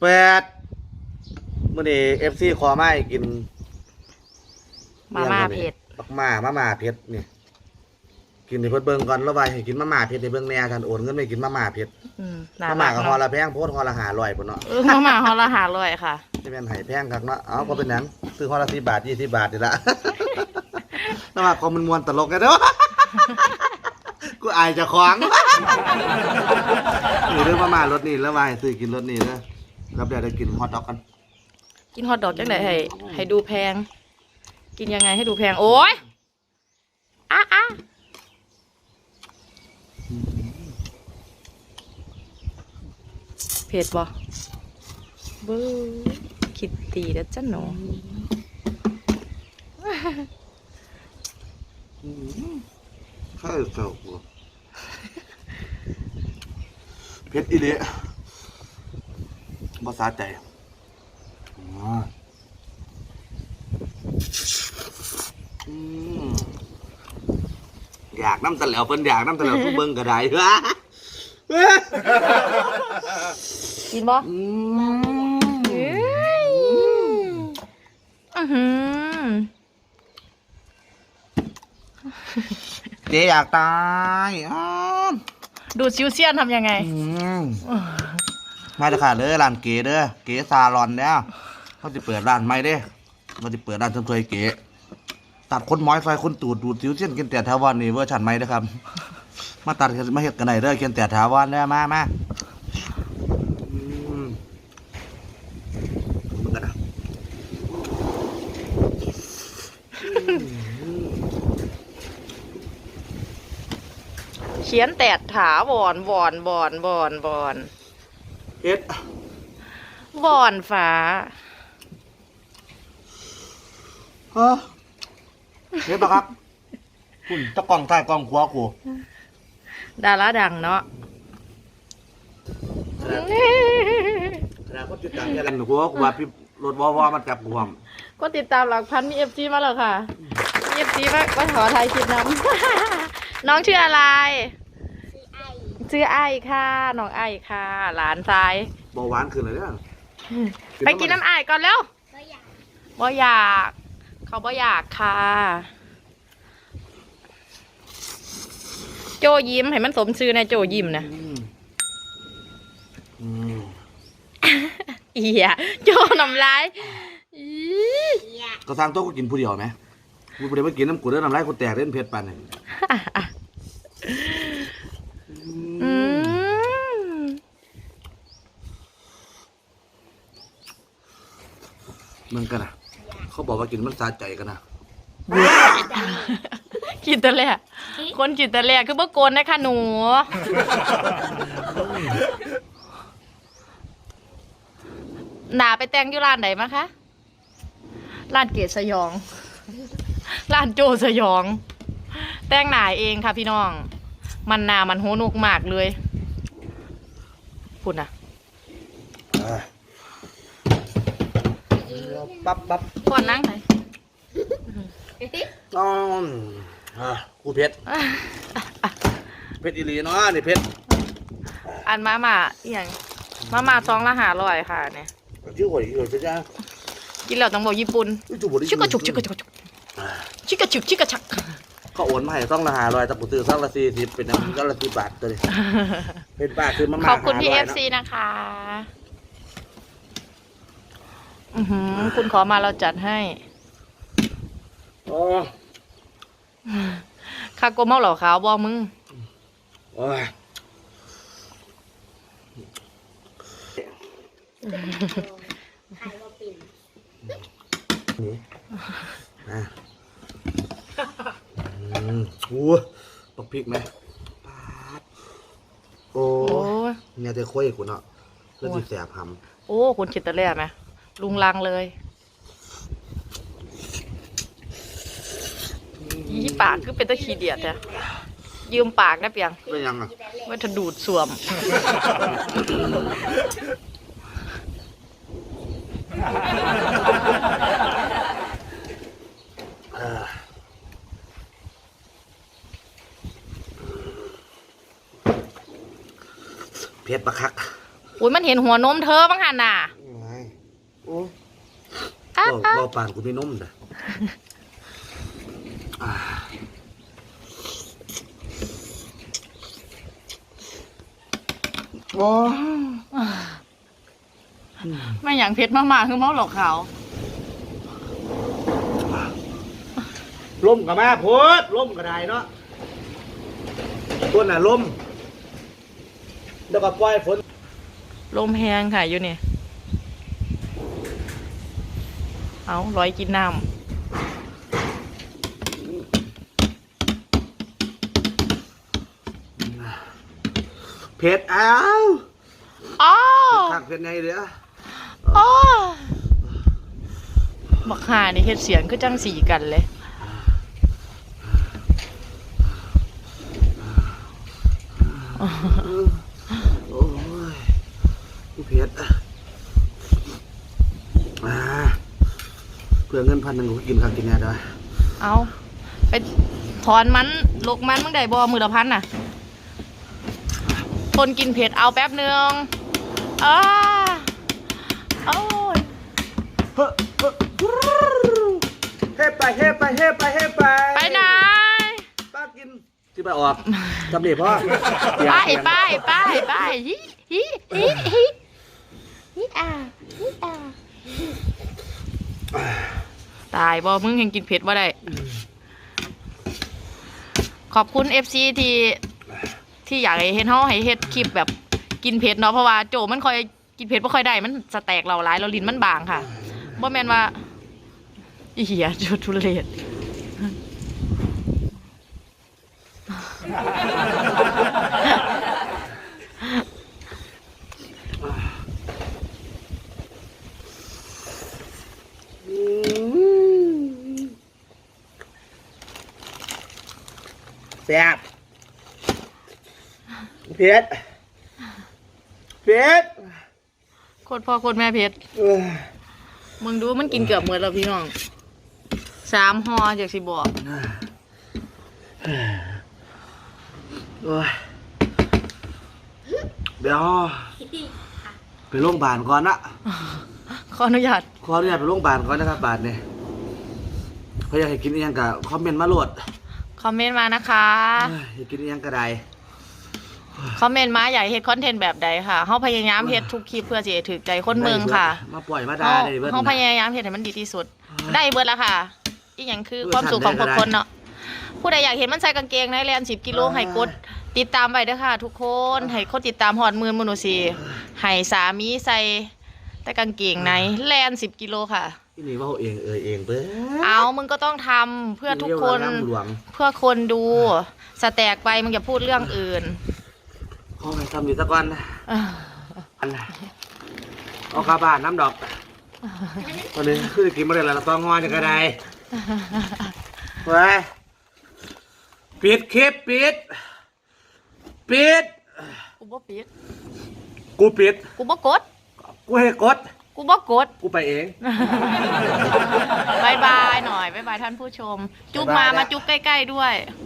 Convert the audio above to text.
แปดมื่อนี้เอฟซีขอมาให้กินมาม่าเผ็ดบักมามาม่าเผ็ดนี่กินให้เพิ่นเบิ่งก่อนแล้วว่าให้กินมาม่าเผ็ดให้เบิ่งแหน่ท่านโอนเงินไปกินมาม่าเผ็ดอืมน่ามาม่ารักก็ฮอเนาะละแพงโพดฮอละ500พุ่นเนาะเออมาม่าฮอลละหาร้อยค่ะที่แม่นให้แพงคักเนาะเอาก็เป็นหยังซื้อฮอละ10บาท20บาทนี่ละ แต่ว่าก็มันมวนตลกกันเด้อกู อายเจะขวางนี่เรื่องมาม่ารถนี่แล้วว่าให้ซื้อกินรถนี่เด้อครับเดี๋ยวได้กินฮอทดอกกันกินฮอทดอกจังไดให้ ให้ดูแพง กินยังไงให้ดูแพง โอ้ยอะอะเผ็ดบ่เบูคิดตีแล้วจ้ะหนูข้าวเจ้ากูเผ็ดอีเดะภาษาใจอ๋ออืมอยากน้ำตะเหลวเพิ่นอยากน้ำตะเหลวผู้เบิ่งก็ได้กินบ่อืเอ้มยอื้อหือเจ๊อยากตายอ้าว ดูดซิวเซียนทำยังไง อืมมาจะขาดเลยร้านเก๋เด้อเก๋ซาลอนเนี่ยเขาจะเปิดร้านใหม่เด้เขาจะเปิดร้านทำถวยเก๋ตัดคนม้อยซอยคนตูดดูดซิวเซียนกินแต่ทาวันนี่เวอร์ชันใหม่เด้อครับ มาตัดมาเห็ดกันไหนเด้อกินแต่ทาวันเด้อมามาอืมมึงกันนะ เขียนแตดถาวอนวอนบอนบอนบอนเฮ็ดวอนฟ้าเฮ้อเฮ็ดปะครับ คุณตะกล้องใต้กล้องขวากูดาราดังเนาะขนาดคนติดตามแค่นั้นกูว่ากูว่าพี่รถวอวอมันจับกูหอมก็ติดตามหลักพันมีเอฟซีมาแล้วค่ะมีเอฟซีมามาขอถ่ายคลิปน้ำ น้องชื่ออะไร ชื่อไอค่ะ น้องไอค่ะ หลานซ้ายเบาหวานขึ้นเลยเนี่ยไปกินน้ำไอก่อนเร็วบ่อยาก เขาบ่อยากค่ะ โจยิ้มให้มันสมชื่อในะโจยิ้มนะอืมอืมเอียโจน้ำลายอีก็สร้างโต๊ะกูกินผู้เดียวไหม กูไม่ได้มากินน้ำกูเด้อน้ำลายกูแตกเล่นเพชรปันเนี่ยอืมมันกันนะเขาบอกว่ากินมันสาใจกันนะกินแตะแรกคนกินแตะแรกคือเมื่อโกนนะคะหนู หนาไปแต่งอยู่ร้านไหนมาคะ ร้านเกศสยอง ร้านโจสยอง แต่งหนาเองค่ะพี่น้อง มันหนามันโหนุกมากเลยคุณนะอ่าปั๊บปั๊บก่อนนั่งไหนน้องอ่ากูเพชรเพชรอีหลีเนาะนี่เพชรอันมาม่าอหย่างมาม่าซองละหาร้อยค่ะเนี่ยชื่อหวยหวยจะจ้ากินแล้วต้องบอกญี่ปุ่นจุบบุรีชิกกระจุกชิกกระจุก ชิกกระจุกชิกกระชัก ก็โอนมาให้ต้องละหาลอยตะกูซื้อสักละสี่สิบเป็นน้ำก็ละสิบบาทตัวนี้เป็นบาทคือมาม่าขอบคุณพี่500เอนะฟซีนะคะ อือหือคุณขอมาเราจัดให้โอ้คาโกเมาเหล่าขาวบอมึง โอ้ยนี่นะ อืมโอ้ยตกพริกไหมปาดโอ้โอ้ยยเนี่ยจะคุยกับกูเนาะแล้วจิแสบหโอ้คุณคิดแตะเล่ไหมลุงลังเลยยี่ปากคือเป็นตะขีเดียดอะยืมปากได้เปียงำเป็นยังอะว่าจะดูดสวม เออ เผ็ดปะคักโอ้อุ้ยมันเห็นหัวนมเธอบ้างหันน่ะไงโอ้อ้าเบาอ้าเบาปานกูไม่นุ่มนะอ่าโอ้ไม่อย่างเพชรมากๆคือเมาหลอกเขาวล่มกับแม่โพดล่มก็ได้เนาะต้นน่ะล่ม แล้วก็ปล่อยฝนลมแหงค่ะอยู่นี่ เอาร้อยกินน้เผ็ดอ้าวำอ้าวข้างเผ็ดไงเด้ออ้าวบักห่านี่เฮ็ดเสียงคือจังสีกันเลยโอ้ยกู เผ็ดอ่าเพื่อเงินพันหนึ่งกูกินข้าวกินแน่ได้เอาไปถอนมันลกมันมึงได้บ่มือละพันน่ะคนกินเผ็ดเอาแป๊บหนึงอ้าโอ้ยเฮ้เฮ้เฮ้ไปเฮ้ไปเฮ้ไปเฮ้ไปไปไหนป้ากินที่ไปออกทำดีพ่อไปไปไปไปฮิฮิฮิฮิฮิอ่าฮิอ่าตาย บ่มึงยังกินเผ็ดบ่ได้ ขอบคุณ FC ที่ที่อยากให้เห็นเฮาให้เฮ็ดคลิปแบบกินเผ็ดเนาะเพราะว่าโจมันค่อยกินเผ็ดบ่ค่อยได้มันสแตกเราหลายเราลิ้นมันบางค่ะบ่แม่นว่าอีเหี้ยจุดทุเรศ แซ่บเผ็ดเผ็ดโคตรพ่อโคตรแม่เผ็ดเออมึงดูมันกินเกือบหมดแล้วพี่น้องสามห่อจากสิบอกโอ้ยเดี๋ยวไปโรงพยาบาลก่อนนะขออนุญาตขออนุญาตไปโรงพยาบาลก่อนนะครับบาทเนี่ยเขาอยากให้กินอหยังกับคอมเมนต์มาโหลดค อมเมนต์มานะคะเอ้ยอยากกินอหยังก็ได้คอมเมนต์มาอยากให้เฮ็ดคอนเทนต์แบบใดค่ะเฮาพยายามเฮ็ดทุกคลิปเพื่อสิให้ถูกใจคนเมืองค่ะมาปล่อยมาเฮาด่าได้เบิดเฮาพยายามเฮ็ดให้มันดีที่สุด ได้เบิดแล้วค่ะ อีกอย่างคือความสุขของทุกคนเนาะผู้ใดอยากเห็นมันใส่กางเกงในแลน10กิโลให้กดติดตามไว้เด้อค่ะ ทุกคนให้คนติดตามฮอดหมื่นมนุษย์สิให้สามีใส่แต่กางเกงในแลน10กิโลค่ะ ที่นี่ว่าเองเออเองเบิดเอามึงก็ต้องทำเพื่อทุกคนเรียว่าำหลวงเพื่อคนดู สแตกไปมึงอย่าพูดเรื่องอื่นขอไปทำอยู่สักวันนะเอ้ออันน่ะเอาคาบ้านน้ำดอกตอนนี้คือกินมาได้แล้วต้องงอนจะกระไดไปปิดคลิปปิด ปิด กูบ่ปิดกูปิดกูบ่กดกูให้กด กูบ่กด กูไปเอง บายบายหน่อยบายบายท่านผู้ชม จุ๊บมาบ๊ายบายมาจุ๊บใกล้ ๆ ด้วยบ